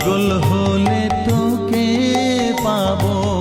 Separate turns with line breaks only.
পাগল হলে তোকে পাবো।